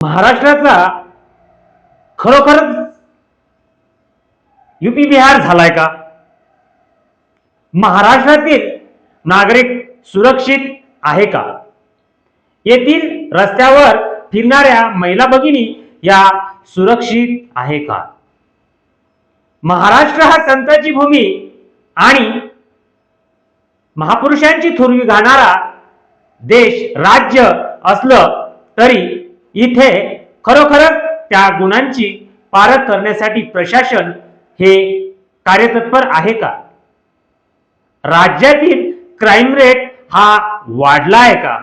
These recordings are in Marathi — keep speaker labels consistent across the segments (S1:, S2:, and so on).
S1: महाराष्ट्राचा खरोखरच युपी बिहार झालाय का? महाराष्ट्रातील नागरिक सुरक्षित आहे का? येथील रस्त्यावर फिरणाऱ्या महिला भगिनी या सुरक्षित आहे का? महाराष्ट्र हा संतांची भूमी आणि महापुरुषांची थोरवी गाणारा देश राज्य असलं तरी इथे खरोखरच त्या गुणांची पारख करण्यासाठी प्रशासन हे कार्यतत्पर आहे का? राज्यातील क्राईम रेट हा वाढला आहे का?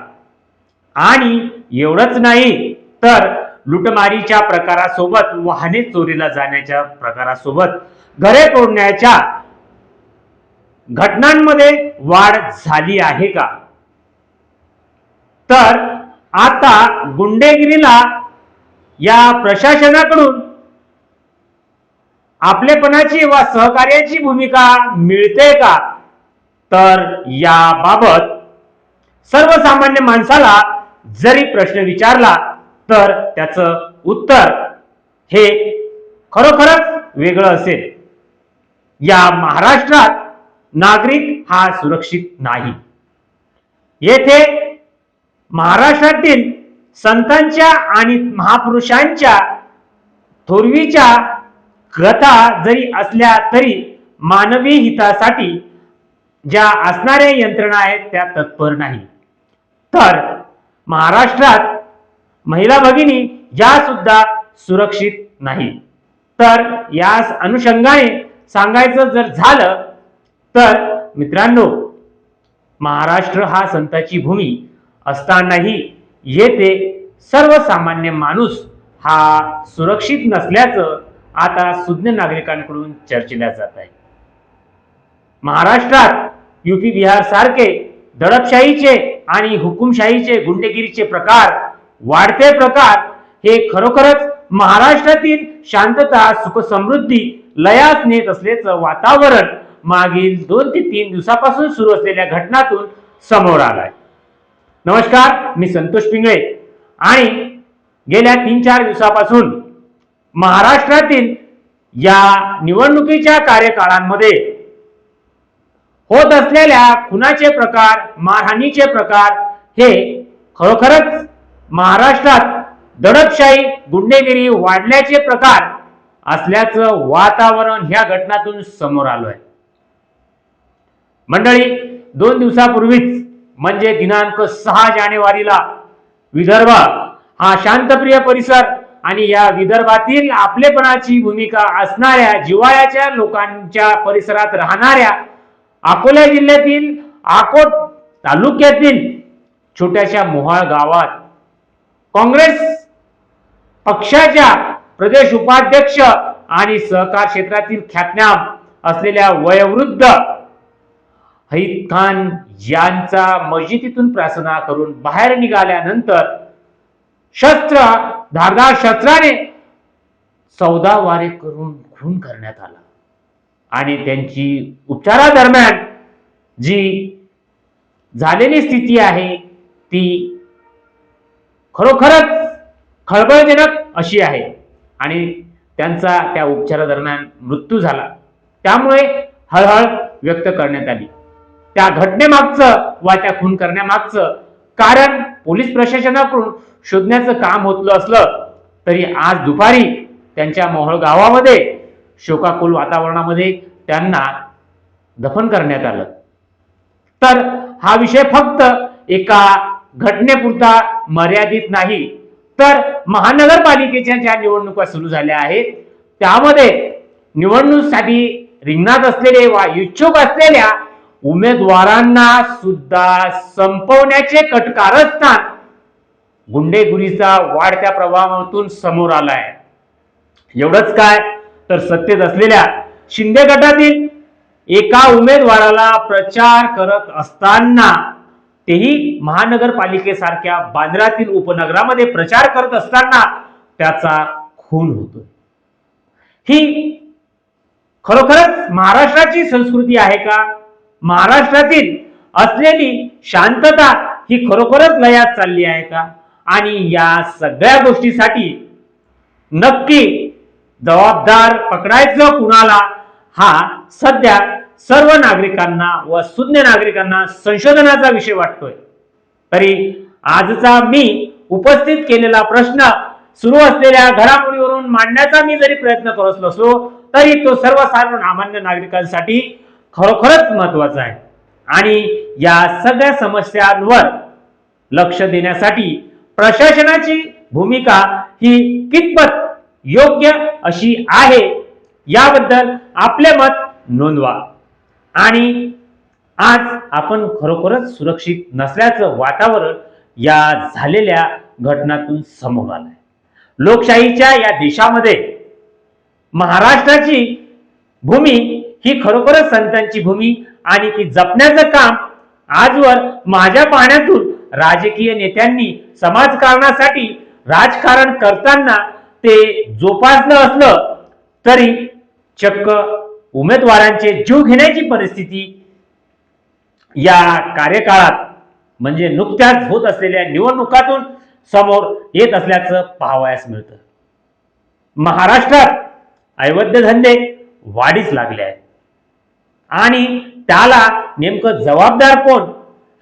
S1: आणि एवढंच नाही तर लुटमारीच्या प्रकारासोबत वाहने चोरीला जाण्याच्या प्रकारासोबत घरे तोडण्याच्या घटनांमध्ये वाढ झाली आहे का? तर आता गुंडेगिरीला या प्रशासनाकडून आपलेपणाची वा सहकार्याची भूमिका मिळते का? तर याबाबत सर्वसामान्य माणसाला जरी प्रश्न विचारला तर त्याचं उत्तर हे खरोखरच वेगळं असेल. या महाराष्ट्रात नागरिक हा सुरक्षित नाही. येथे महाराष्ट्रातील संतांच्या आणि महापुरुषांच्या थोरवीच्या कथा जरी असल्या तरी मानवी हितासाठी ज्या असणाऱ्या यंत्रणा आहेत त्या तत्पर नाही. तर महाराष्ट्रात महिला भगिनी या सुद्धा सुरक्षित नाही. तर या अनुषंगाने सांगायचं जर झालं तर मित्रांनो महाराष्ट्र हा संताची भूमी असतानाही येथे सर्वसामान्य माणूस हा सुरक्षित नसल्याचं आता सुज्ञ नागरिकांकडून चर्चिल्या जात आहे. महाराष्ट्रात युपी बिहार सारखे दडपशाहीचे आणि हुकुमशाहीचे गुंडेगिरीचे प्रकार वाढते प्रकार हे खरोखरच महाराष्ट्रातील शांतता सुखसमृद्धी लयास नेत असल्याचं वातावरण मागील दोन ते तीन दिवसापासून सुरू असलेल्या घटनातून समोर आलाय. नमस्कार मी संतोष पिंगळे. आणि गेल्या तीन चार दिवसापासून महाराष्ट्रातील या निवडणुकीच्या कार्यकाळांमध्ये होत असलेल्या खुनाचे प्रकार मारहाणीचे प्रकार हे खरोखरच महाराष्ट्रात दडपशाही गुंडेगिरी वाढल्याचे प्रकार असल्याचं वातावरण ह्या घटनातून समोर आलं आहे मंडळी दोन दिवसापूर्वीच म्हणजे दिनांक सहा जानेवारीला विदर्भ हा शांतप्रिय परिसर आणि या विदर्भातील आपलेपणाची भूमिका असणाऱ्या जिवाळ्याच्या लोकांच्या परिसरात राहणाऱ्या अकोला जिल्ह्यातील आकोट तालुक्यातील छोट्याशा मोहाळ गावात काँग्रेस पक्षाच्या प्रदेश उपाध्यक्ष आणि सहकार क्षेत्रातील ख्यातनाम असलेल्या वयोवृद्ध हईद खान यांचा मस्जिदीतून प्रार्थना करून बाहेर निघाल्यानंतर शस्त्र धारदार शस्त्राने चौदा वारे करून खून करण्यात आला. आणि त्यांची उपचारादरम्यान जी झालेली स्थिती आहे ती खरोखरच खळबळजनक अशी आहे. आणि त्यांचा त्या उपचारादरम्यान मृत्यू झाला. त्यामुळे हळहळ व्यक्त करण्यात आली. त्या घटनेमागचं वा त्या खून करण्यामागचं. कारण पोलीस प्रशासनाकडून शोधण्याचं काम होतलं असलं तरी आज दुपारी त्यांच्या मोहळ गावामध्ये शोकाकुल वातावरणामध्ये त्यांना दफन करण्यात आलं. तर हा विषय फक्त एका घटनेपुरता मर्यादित नाही तर महानगरपालिकेच्या ज्या निवडणुका सुरू झाल्या आहेत त्यामध्ये निवडणुकीसाठी रिंगणात असलेले वा इच्छुक असलेल्या उमेदवारांना सुद्धा संपवण्याचे कटकारस्थान गुंडेगुरीचा वाढत्या प्रभावातून समोर आलाय. एवढंच काय? तर सत्तेत असलेल्या शिंदे गटातील एका उमेदवाराला प्रचार करत असताना तेही महानगरपालिकेसारख्या बांद्रातील उपनगरामध्ये प्रचार करत असताना त्याचा खून होतो ही खरोखरच महाराष्ट्राची संस्कृती आहे का? महाराष्ट्रातील असलेली शांतता ही खरोखरच लयात चालली आहे का? आणि या सगळ्या गोष्टीसाठी नक्की जबाबदार पकडायचं कुणाला? हा सध्या सर्व नागरिकांना व सुज्ञ नागरिकांना संशोधनाचा विषय वाटतोय. तरी आजचा मी उपस्थित केलेला प्रश्न सुरू असलेल्या घडामोडीवरून मांडण्याचा मी जरी प्रयत्न करत नसलो तरी तो सर्वसामान्य नागरिकांसाठी खरोखरच महत्वाचं आहे. आणि या सगळ्या समस्यांवर लक्ष देण्यासाठी प्रशासनाची भूमिका ही कितपत योग्य अशी आहे याबद्दल आपले मत नोंदवा. आणि आज आपण खरोखरच सुरक्षित नसल्याचं वातावरण या झालेल्या घटनातून समोर आलंय. लोकशाहीच्या या देशामध्ये महाराष्ट्राची भूमी ही खरोखरच संतांची भूमी आणि ती जपण्याचं काम आजवर माझ्या पाहण्यातून राजकीय नेत्यांनी समाजकारणासाठी राजकारण करताना ते जोपासलं असलं तरी चक्क उमेदवारांचे जीव घेण्याची परिस्थिती या कार्यकाळात म्हणजे नुकत्याच होत असलेल्या निवडणुकातून समोर येत असल्याचं पाहावयास मिळतं. महाराष्ट्रात अवैध धंदे वाढीस लागले आहेत. आणि त्याला नेमकं जबाबदार कोण?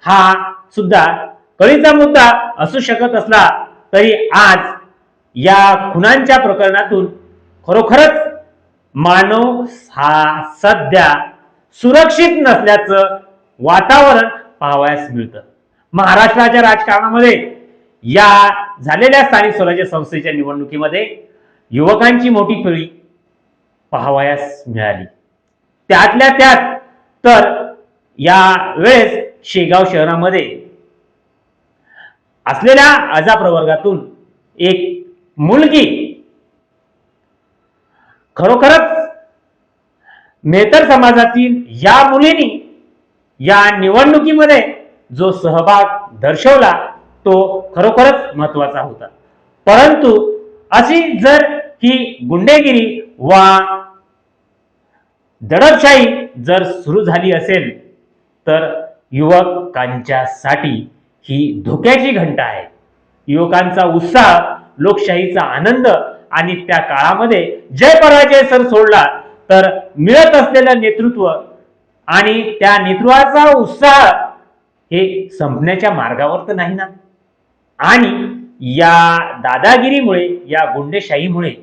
S1: हा सुद्धा कळीचा मुद्दा असू शकत असला तरी आज या खुनांच्या प्रकरणातून खरोखरच मानव हा सध्या सुरक्षित नसल्याचं वातावरण पाहावयास मिळतं. महाराष्ट्राच्या राजकारणामध्ये या झालेल्या स्थानिक स्वराज्य संस्थेच्या निवडणुकीमध्ये युवकांची मोठी पिढी पाहावयास मिळाली. त्यातल्या त्यात तर या वेळेस शेगाव शहरामध्ये असलेल्या अजा प्रवर्गातून एक मुलगी खरोखरच मेहतर समाजातील या मुलीनी या निवडणुकीमध्ये जो सहभाग दर्शवला तो खरोखरच महत्त्वाचा होता. परंतु अशी जर ही गुंडेगिरी वा दडपशाही जर सुरू झाली असेल तर युवकांच्यासाठी ही धोक्याची घंटा आहे. युवकांचा उत्साह लोकशाहीचा आनंद आणि त्या काळामध्ये जय पराजय सर सोडला तर मिळत असलेलं नेतृत्व आणि त्या नेतृत्वाचा उत्साह हे संपण्याच्या मार्गावर तर नाही ना? आणि या दादागिरीमुळे या गुंडेशाहीमुळे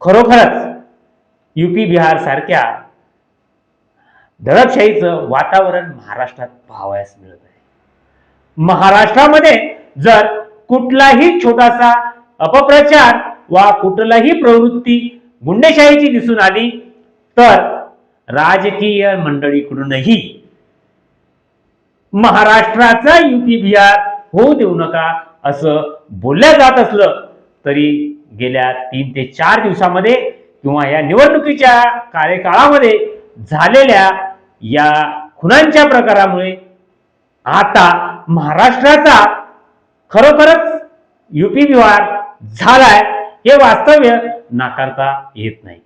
S1: खरोखरच युपी बिहार सारख्या दडपशाहीचं वातावरण महाराष्ट्रात पाहावयास मिळत आहे. महाराष्ट्रामध्ये जर कुठलाही छोटासा अपप्रचार वा कुठलाही प्रवृत्ती गुंडेशाहीची दिसून आली तर राजकीय मंडळीकडूनही महाराष्ट्राचा युपी बिहार होऊ देऊ नका असं बोलल्या जात असलं तरी गेल्या तीन ते चार दिवसामध्ये किंवा या निवडणुकीच्या कार्यकाळामध्ये झालेल्या या खुनांच्या प्रकारामुळे आता महाराष्ट्राचा खरोखरच युपी बिहार झालाय हे वास्तव्य नाकारता येत नाही.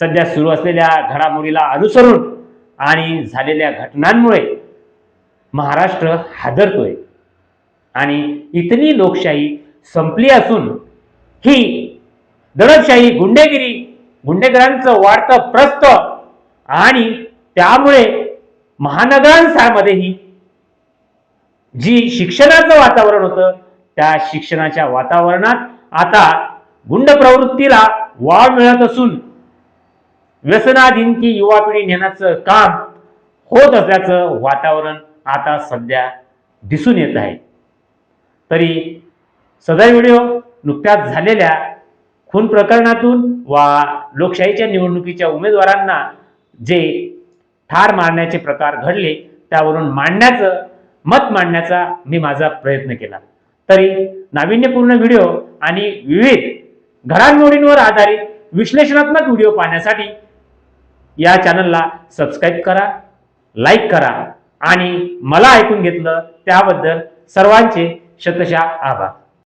S1: सध्या सुरू असलेल्या घडामोडीला अनुसरून आणि झालेल्या घटनांमुळे महाराष्ट्र हादरतोय आणि इथली लोकशाही संपली असून ही दडपशाही गुंडेगिरी गुंडेगिरांचं वाढतं प्रस्त आणि त्यामुळे महानगरांमध्येही जी शिक्षणाचं वातावरण होतं त्या शिक्षणाच्या वातावरणात आता गुंड प्रवृत्तीला वाव मिळत असून व्यसनाधीनकी युवा पिढी नेण्याचं काम होत असल्याचं वातावरण आता सध्या दिसून येत आहे. तरी सदर व्हिडिओ नुकत्याच झालेल्या खून प्रकरणातून वा लोकशाहीच्या निवडणुकीच्या उमेदवारांना जे ठार मारण्याचे प्रकार घडले त्यावरून मांडण्याचं मत मांडण्याचा मी माझा प्रयत्न केला. तरी नाविन्यपूर्ण व्हिडिओ आणि विविध घडामोडींवर आधारित विश्लेषणात्मक व्हिडिओ पाहण्यासाठी या चॅनलला सबस्क्राईब करा लाईक करा आणि मला ऐकून घेतलं त्याबद्दल सर्वांचे शतशा आभार.